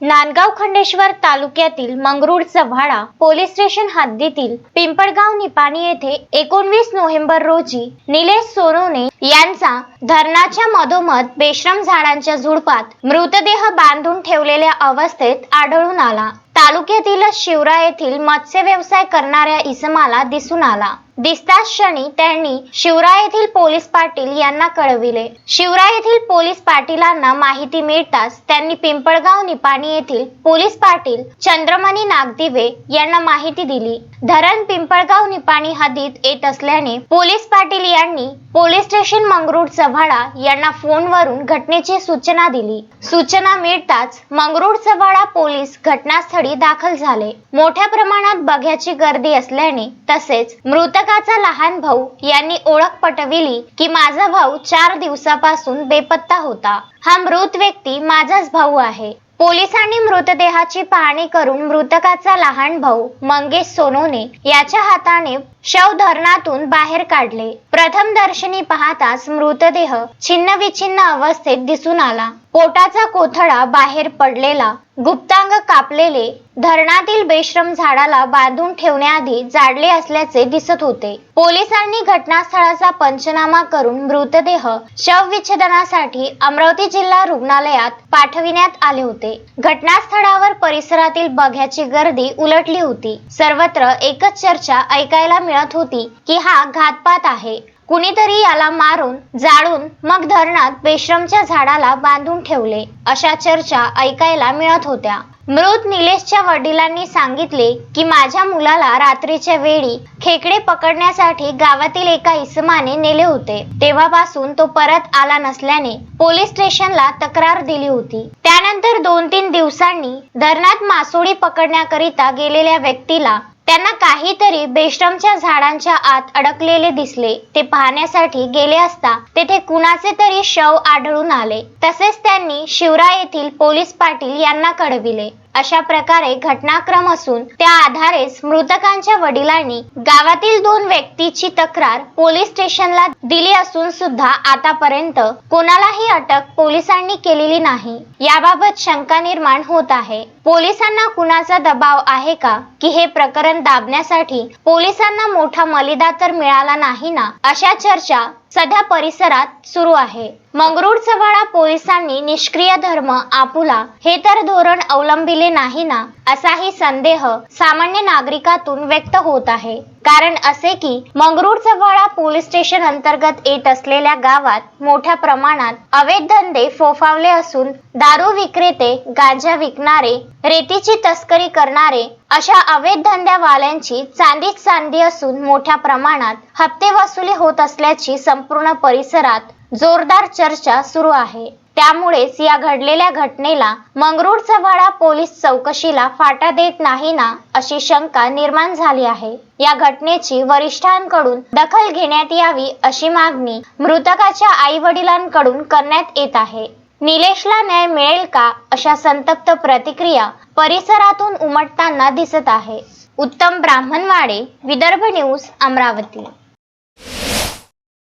नांदगाव खंडेश्वर तालुक्यातील Mangrul चव्हाडा police station हद्दीतील पिंपळगाव निपाणी येथे एकोणवीस नोव्हेंबर रोजी निलेश सोनोने यांचा धरणाच्या मधोमध बेश्रम झाडांच्या झुडपात मृतदेह बांधून ठेवलेल्या अवस्थेत आढळून आला. तालुक्यातील शिवरा येथील मत्स्य व्यवसाय करणाऱ्या इसमाला दिसून आला. दिसताच क्षणी त्यांनी शिवरा येथील पोलीस पाटील यांना कळविले. शिवरा येथील पोलीस पाटीलांना माहिती मिळताच त्यांनी पिंपळगाव निपाणी येथील पोलीस पाटील चंद्रमणी नागदिवे यांना माहिती दिली. धरण पिंपळगाव निपाणी हद्दीत येत असल्याने पोलीस पाटील यांनी पोलीस स्टेशन मंगरुळ चव्हाडा यांना फोनवरून घटनेची सूचना दिली. सूचना मिळताच मंगरुळ चव्हाडा पोलीस घटनास्थळी दाखल झाले. मोठ्या प्रमाणात बघ्याची गर्दी असल्याने तसेच मृतकाचा लहान भाऊ यांनी ओळख पटविली की माझा भाऊ चार दिवसापासून बेपत्ता होता. हा मृत व्यक्ती माझाच भाऊ आहे. पोलिसांनी मृतदेहाची पाहणी करून मृतकाचा लहान भाऊ मंगेश सोनवणे याच्या हाताने शव धरणातून बाहेर काढले. प्रथम दर्शनी पाहताच मृतदेह छिन्न विछिन्न अवस्थेत दिसून आला. पोटाचा कोथळा बाहेर पडलेला गुप्तांग कापलेले धरणातील बेश्रम झाडाला बांधून ठेवण्याआधी जाडले असल्याचे दिसत होते. पोलिसांनी घटनास्थळाचा पंचनामा करून मृतदेह शवविच्छेदनासाठी अमरावती जिल्हा रुग्णालयात पाठविण्यात आले होते. घटनास्थळावर परिसरातील बघ्याची गर्दी उलटली होती. सर्वत्र एकच चर्चा ऐकायला मिळत होती की हा घातपात आहे. कुणीतरी याला मारून जाळून मग धरणात बेश्रमच्या झाडाला बांधून ठेवले अशा चर्चा ऐकायला मिळत होत्या. मृत निलेशच्या वडिलांनी सांगितले की माझ्या मुलाला रात्रीच्या वेळी खेकडे पकडण्यासाठी गावातील एका इसमाने नेले होते. तेव्हापासून तो परत आला नसल्याने पोलीस स्टेशनला तक्रार दिली होती. त्यानंतर दोन तीन दिवसांनी धरणात मासोळी पकडण्याकरिता गेलेल्या व्यक्तीला त्यांना काहीतरी बेश्रमच्या झाडांच्या आत अडकलेले दिसले. ते पाहण्यासाठी गेले असता तेथे कुणाचे तरी शव आढळून आले. तसेच त्यांनी शिवरा येथील पोलीस पाटील यांना कळविले. अशा प्रकारे घटनाक्रम असून त्या आधारेच मृतकांच्या वडिलांनी गावातील दोन व्यक्तीची तक्रार पोलीस स्टेशनला दिली असून सुद्धा आतापर्यंत कोणालाही अटक पोलिसांनी केलेली नाही. याबाबत शंका निर्माण होत आहे. पोलिसांना कुणाचा दबाव आहे का? की हे प्रकरण दाबण्यासाठी पोलिसांना मोठा मलिदा तर मिळाला नाही ना? अशा चर्चा सध्या परिसरात सुरू आहे. मंगरुळ चव्हाडा पोलिसांनी निष्क्रिय धर्म आपुला हे तर धोरण अवलंबिले नाही ना असाही संदेह सामान्य नागरिकातून व्यक्त होत आहे. कारण असे की मंगरुळ चव्हाळा पोलीस स्टेशन अंतर्गत येत असलेल्या गावात मोठ्या प्रमाणात अवैध धंदे फोफावले असून दारू विक्रेते गांजा विकणारे रेतीची तस्करी करणारे अशा अवैध धंद्यावाल्यांची चांदीच चांदी असून मोठ्या प्रमाणात हप्ते वसुली होत असल्याची संपूर्ण परिसरात जोरदार चर्चा सुरू आहे. त्यामुळेच या घडलेल्या घटनेला मंगरुळ चव्हाडा पोलीस चौकशीला फाटा देत नाही ना अशी शंका निर्माण झाली आहे. या घटनेची वरिष्ठांकडून दखल घेण्यात यावी अशी मागणी मृतकाच्या आई वडिलांकडून करण्यात येत आहे. निलेशला न्याय मिळेल का अशा संतप्त प्रतिक्रिया परिसरातून उमटताना दिसत आहे. उत्तम ब्राह्मणवाडे विदर्भ न्यूज अमरावती.